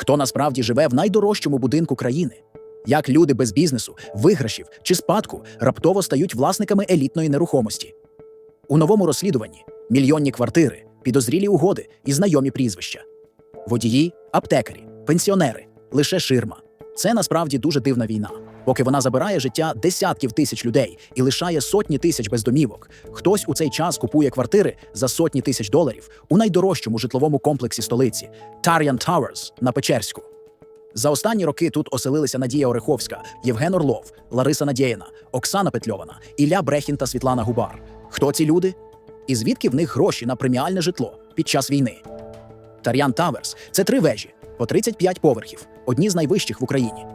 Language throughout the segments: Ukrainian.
Хто насправді живе в найдорожчому будинку країни? Як люди без бізнесу, виграшів чи спадку раптово стають власниками елітної нерухомості? У новому розслідуванні мільйонні квартири, підозрілі угоди і знайомі прізвища. Водії, аптекарі, пенсіонери, лише ширма. Це насправді дуже дивна війна. Поки вона забирає життя десятків тисяч людей і лишає сотні тисяч без домівок, хтось у цей час купує квартири за сотні тисяч доларів у найдорожчому житловому комплексі столиці Tarian Towers на Печерську. За останні роки тут оселилися Надія Ореховська, Євген Орлов, Лариса Надєєна, Оксана Петльована, Ілля Брехін та Світлана Губар. Хто ці люди? І звідки в них гроші на преміальне житло під час війни? Тар'ян Таверс це три вежі по 35 поверхів, одні з найвищих в Україні.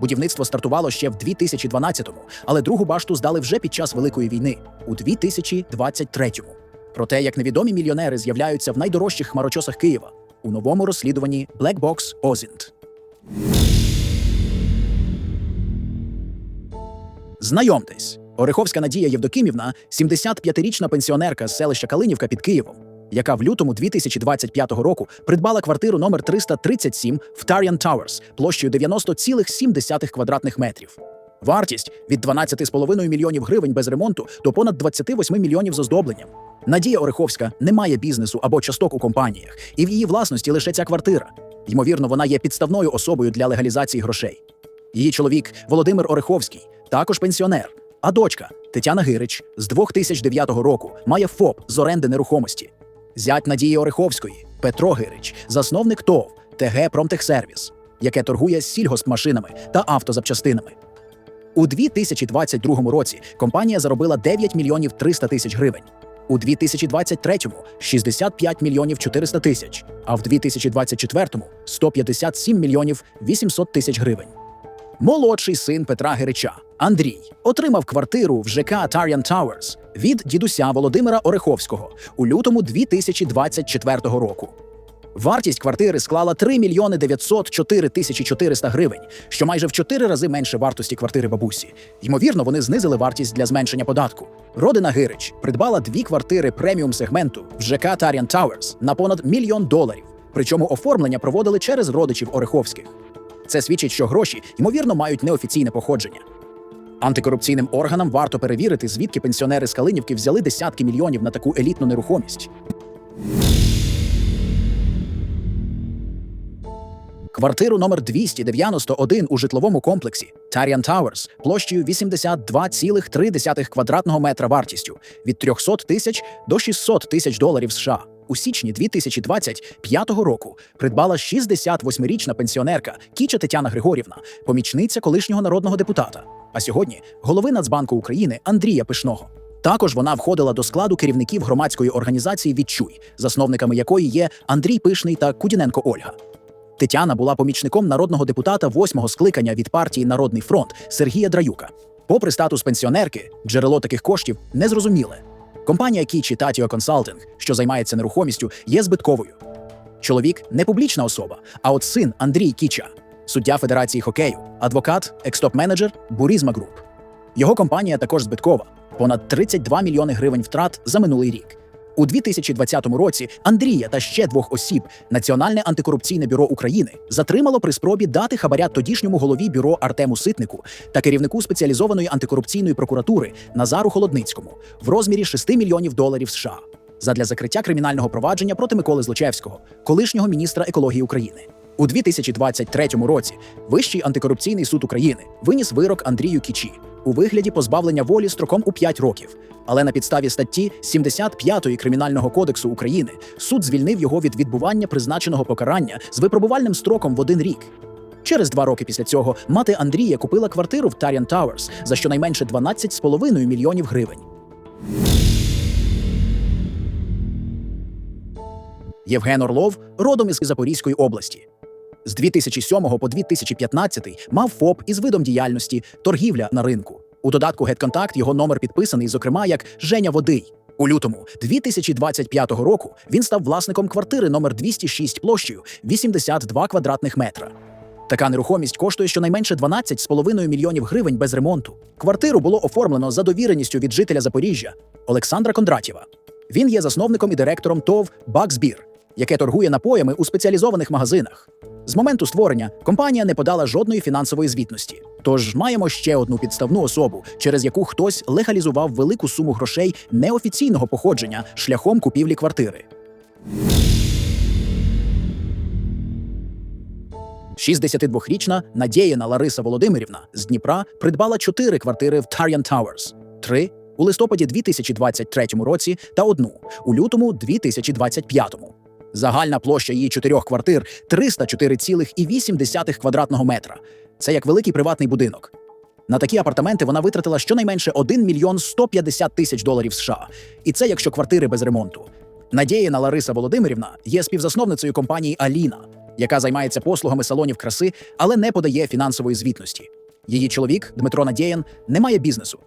Будівництво стартувало ще в 2012-му, але другу башту здали вже під час Великої війни у 2023-му. Про те, як невідомі мільйонери з'являються в найдорожчих хмарочосах Києва у новому розслідуванні Black Box Озінт. Знайомтесь, Ореховська Надія Євдокимівна, 75-річна пенсіонерка з селища Калинівка під Києвом, яка в лютому 2025 року придбала квартиру номер 337 в Tarian Towers площею 90,7 квадратних метрів. Вартість від 12,5 мільйонів гривень без ремонту до понад 28 мільйонів з оздобленням. Надія Ореховська не має бізнесу або часток у компаніях, і в її власності лише ця квартира. Ймовірно, вона є підставною особою для легалізації грошей. Її чоловік Володимир Ореховський, також пенсіонер, а дочка Тетяна Гирич з 2009 року має ФОП з оренди нерухомості. Зять Надії Ореховської Петро Гирич, засновник ТОВ ТГ Промтехсервіс, яке торгує сільгоспмашинами та автозапчастинами. У 2022 році компанія заробила 9 мільйонів 300 тисяч гривень. У 2023-му – 65 мільйонів 400 тисяч, а в 2024-му – 157 мільйонів 800 тисяч гривень. Молодший син Петра Гирича Андрій отримав квартиру в ЖК Tarian Towers від дідуся Володимира Ореховського у лютому 2024 року. Вартість квартири склала 3 мільйони 904 тисячі 400 гривень, що майже в 4 рази менше вартості квартири бабусі. Ймовірно, вони знизили вартість для зменшення податку. Родина Гирич придбала дві квартири преміум сегменту в ЖК Tarian Towers на понад мільйон доларів. Причому оформлення проводили через родичів Ореховських. Це свідчить, що гроші, ймовірно, мають неофіційне походження. Антикорупційним органам варто перевірити, звідки пенсіонери з Калинівки взяли десятки мільйонів на таку елітну нерухомість. Квартиру номер 291 у житловому комплексі Tarian Towers площею 82,3 квадратного метра вартістю від 300 тисяч до 600 тисяч доларів США. У січні 2025 року придбала 68-річна пенсіонерка Кіча Тетяна Григорівна, помічниця колишнього народного депутата, а сьогодні голови Нацбанку України Андрія Пишного. Також вона входила до складу керівників громадської організації Відчуй, засновниками якої є Андрій Пишний та Кудіненко Ольга. Тетяна була помічником народного депутата восьмого скликання від партії Народний фронт Сергія Драюка. Попри статус пенсіонерки, джерело таких коштів незрозуміле. Компанія Кічі Татіо Консалтинг, що займається нерухомістю, є збитковою. Чоловік не публічна особа, а от син Андрій Кіча, суддя Федерації хокею, адвокат, екстоп-менеджер Бурізма Груп. Його компанія також збиткова понад 32 мільйони гривень втрат за минулий рік. У 2020 році Андрія та ще двох осіб Національне антикорупційне бюро України затримало при спробі дати хабаря тодішньому голові бюро Артему Ситнику та керівнику спеціалізованої антикорупційної прокуратури Назару Холодницькому в розмірі 6 мільйонів доларів США задля закриття кримінального провадження проти Миколи Злочевського, колишнього міністра екології України. У 2023 році Вищий антикорупційний суд України виніс вирок Андрію Кічі у вигляді позбавлення волі строком у 5 років. Але на підставі статті 75 Кримінального кодексу України суд звільнив його від відбування призначеного покарання з випробувальним строком в один рік. Через два роки після цього мати Андрія купила квартиру в Tarian Towers за щонайменше 12,5 мільйонів гривень. Євген Орлов родом із Запорізької області. З 2007 по 2015 мав ФОП із видом діяльності торгівля на ринку. У додатку GetContact його номер підписаний, зокрема, як Женя Водий. У лютому 2025 року він став власником квартири номер 206 площею 82 квадратних метра. Така нерухомість коштує щонайменше 12,5 мільйонів гривень без ремонту. Квартиру було оформлено за довіреністю від жителя Запоріжжя Олександра Кондратєва. Він є засновником і директором ТОВ Баксбір. Яке торгує напоями у спеціалізованих магазинах. З моменту створення компанія не подала жодної фінансової звітності. Тож маємо ще одну підставну особу, через яку хтось легалізував велику суму грошей неофіційного походження шляхом купівлі квартири. 62-річна Надєїна Лариса Володимирівна з Дніпра придбала чотири квартири в Тар'ян Towers, три у листопаді 2023 році та одну у лютому 2025. Загальна площа її чотирьох квартир 304,8 квадратного метра. Це як великий приватний будинок. На такі апартаменти вона витратила щонайменше 1 мільйон 150 тисяч доларів США. І це якщо квартири без ремонту. Надєїна Лариса Володимирівна є співзасновницею компанії Аліна, яка займається послугами салонів краси, але не подає фінансової звітності. Її чоловік Дмитро Надєєн не має бізнесу,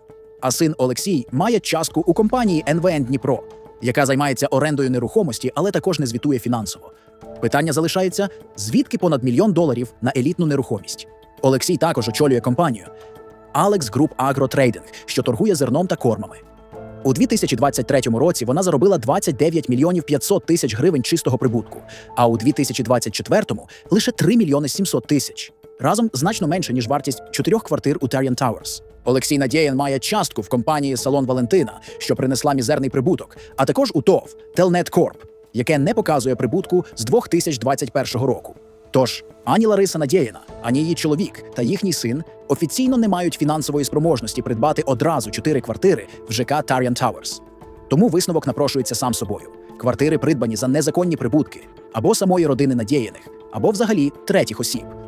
а син Олексій має частку у компанії НВН Дніпро, яка займається орендою нерухомості, але також не звітує фінансово. Питання залишається: звідки понад мільйон доларів на елітну нерухомість? Олексій також очолює компанію Alex Group Agro Trading, що торгує зерном та кормами. У 2023 році вона заробила 29 мільйонів 500 тисяч гривень чистого прибутку, а у 2024-му лише 3 мільйони 700 тисяч. Разом значно менше, ніж вартість чотирьох квартир у Тар'ян Towers. Олексій Надєєн має частку в компанії Салон Валентина, що принесла мізерний прибуток, а також у ТОВ Telnet Corp, яке не показує прибутку з 2021 року. Тож ані Лариса Надєєна, ані її чоловік та їхній син офіційно не мають фінансової спроможності придбати одразу чотири квартири в ЖК Тар'ян Towers. Тому висновок напрошується сам собою: квартири придбані за незаконні прибутки або самої родини надіяних, або взагалі третіх осіб.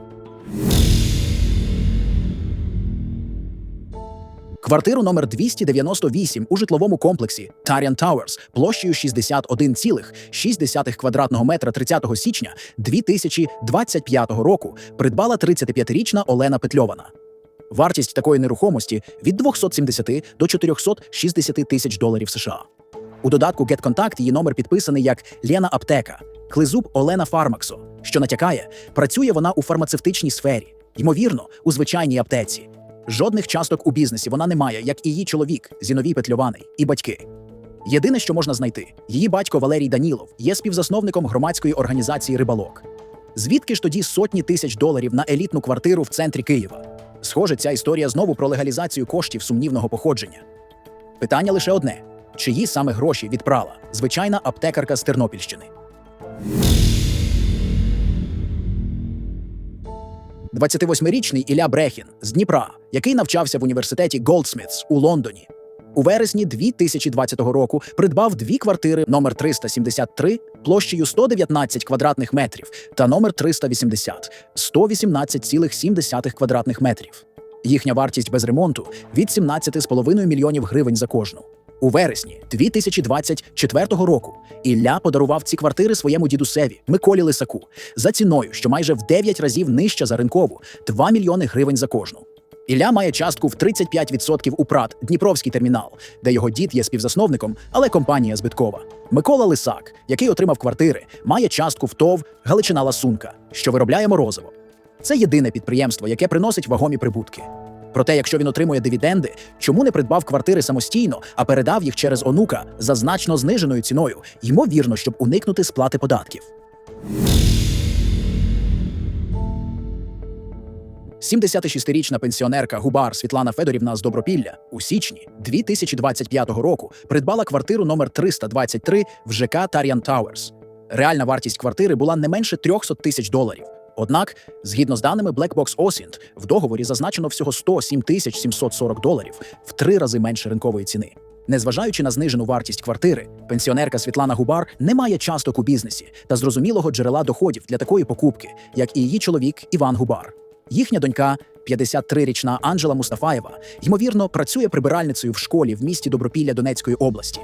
Квартиру номер 298 у житловому комплексі Тар'ян Towers площею 61,6 квадратного метра 30 січня 2025 року придбала 35-річна Олена Петльована. Вартість такої нерухомості від 270 до 460 тисяч доларів США. У додатку GetContact її номер підписаний як Лена Аптека, Клизуб Олена Фармаксо, що натякає, працює вона у фармацевтичній сфері, ймовірно, у звичайній аптеці. Жодних часток у бізнесі вона не має, як і її чоловік Зіновій Петльований, і батьки. Єдине, що можна знайти, її батько Валерій Данілов є співзасновником громадської організації Рибалок. Звідки ж тоді сотні тисяч доларів на елітну квартиру в центрі Києва? Схоже, ця історія знову про легалізацію коштів сумнівного походження. Питання лише одне: чиї саме гроші відпрала звичайна аптекарка з Тернопільщини? 28-річний Ілля Брехін з Дніпра, який навчався в університеті Голдсмітс у Лондоні. У вересні 2020 року придбав дві квартири номер 373 площею 119 квадратних метрів та номер 380 118,7 квадратних метрів. Їхня вартість без ремонту від 17,5 мільйонів гривень за кожну. У вересні 2024 року Ілля подарував ці квартири своєму дідусеві Миколі Лисаку за ціною, що майже в 9 разів нижча за ринкову 2 мільйони гривень за кожну. Ілля має частку в 35% у ПРАТ Дніпровський термінал, де його дід є співзасновником, але компанія збиткова. Микола Лисак, який отримав квартири, має частку в ТОВ Галичина Ласунка, що виробляє морозиво. Це єдине підприємство, яке приносить вагомі прибутки. Проте, якщо він отримує дивіденди, чому не придбав квартири самостійно, а передав їх через онука за значно зниженою ціною, ймовірно, щоб уникнути сплати податків. 76-річна пенсіонерка Губар Світлана Федорівна з Добропілля у січні 2025 року придбала квартиру номер 323 в ЖК Тар'ян Towers. Реальна вартість квартири була не менше 300 тисяч доларів. Однак, згідно з даними Black Box Osint, в договорі зазначено всього 107 тисяч 740 доларів в три рази менше ринкової ціни. Незважаючи на знижену вартість квартири, пенсіонерка Світлана Губар не має часток у бізнесі та зрозумілого джерела доходів для такої покупки, як і її чоловік Іван Губар. Їхня донька, 53-річна Анжела Мустафаєва, ймовірно, працює прибиральницею в школі в місті Добропілля Донецької області.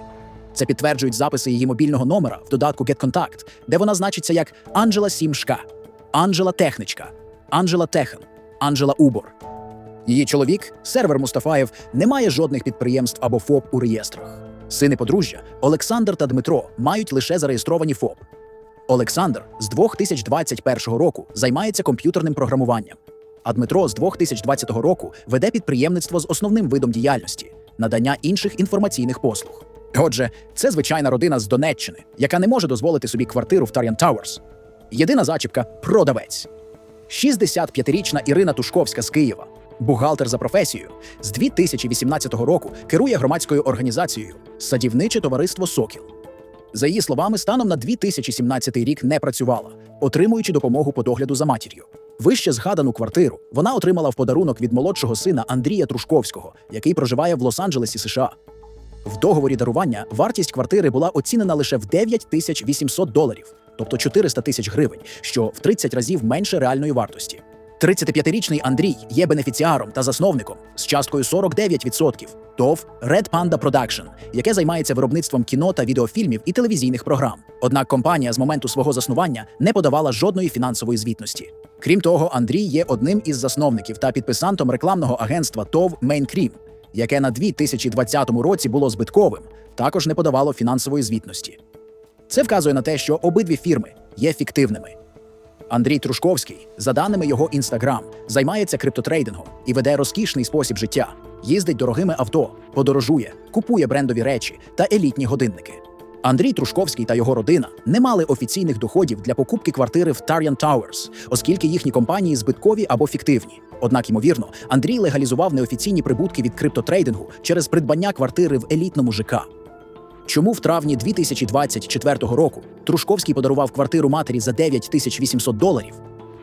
Це підтверджують записи її мобільного номера в додатку GetContact, де вона значиться як Анжела Сімшка, Анжела Техничка, Анжела Техен, Анжела Убор. Її чоловік, сервер Мустафаєв, не має жодних підприємств або ФОП у реєстрах. Сини подружжя Олександр та Дмитро мають лише зареєстровані ФОП. Олександр з 2021 року займається комп'ютерним програмуванням, а Дмитро з 2020 року веде підприємництво з основним видом діяльності надання інших інформаційних послуг. Отже, це звичайна родина з Донеччини, яка не може дозволити собі квартиру в Тар'ян Тауерс. Єдина зачіпка продавець. 65-річна Ірина Тушковська з Києва, бухгалтер за професією, з 2018 року керує громадською організацією Садівниче товариство Сокіл. За її словами, станом на 2017 рік не працювала, отримуючи допомогу по догляду за матір'ю. Вище згадану квартиру вона отримала в подарунок від молодшого сина Андрія Трушковського, який проживає в Лос-Анджелесі, США. В договорі дарування вартість квартири була оцінена лише в 9 тисяч доларів, тобто 400 тисяч гривень, що в 30 разів менше реальної вартості. 35-річний Андрій є бенефіціаром та засновником з часткою 49% ТОВ Red Panda Production, яке займається виробництвом кіно та відеофільмів і телевізійних програм. Однак компанія з моменту свого заснування не подавала жодної фінансової звітності. Крім того, Андрій є одним із засновників та підписантом рекламного агентства ТОВ Cream, яке на 2020 році було збитковим, також не подавало фінансової звітності. Це вказує на те, що обидві фірми є фіктивними. Андрій Трушковський, за даними його інстаграм, займається криптотрейдингом і веде розкішний спосіб життя, їздить дорогими авто, подорожує, купує брендові речі та елітні годинники. Андрій Трушковський та його родина не мали офіційних доходів для покупки квартири в Taryan Towers, оскільки їхні компанії збиткові або фіктивні. Однак, ймовірно, Андрій легалізував неофіційні прибутки від криптотрейдингу через придбання квартири в елітному ЖК. Чому в травні 2024 року Трушковський подарував квартиру матері за 9 тисяч доларів,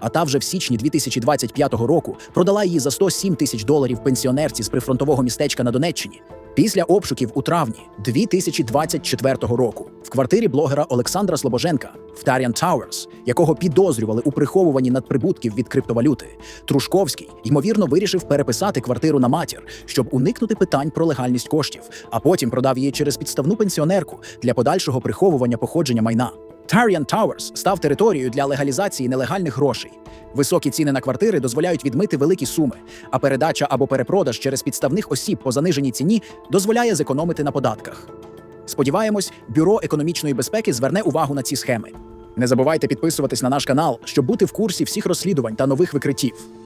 а та вже в січні 2025 року продала її за 107 тисяч доларів пенсіонерці з прифронтового містечка на Донеччині. Після обшуків у травні 2024 року в квартирі блогера Олександра Слобоженка в Тар'ян Towers, якого підозрювали у приховуванні надприбутків від криптовалюти, Трушковський ймовірно вирішив переписати квартиру на матір, щоб уникнути питань про легальність коштів, а потім продав її через підставну пенсіонерку для подальшого приховування походження майна. Тар'ян Towers став територією для легалізації нелегальних грошей. Високі ціни на квартири дозволяють відмити великі суми, а передача або перепродаж через підставних осіб по заниженій ціні дозволяє зекономити на податках. Сподіваємось, бюро економічної безпеки зверне увагу на ці схеми. Не забувайте підписуватись на наш канал, щоб бути в курсі всіх розслідувань та нових викриттів.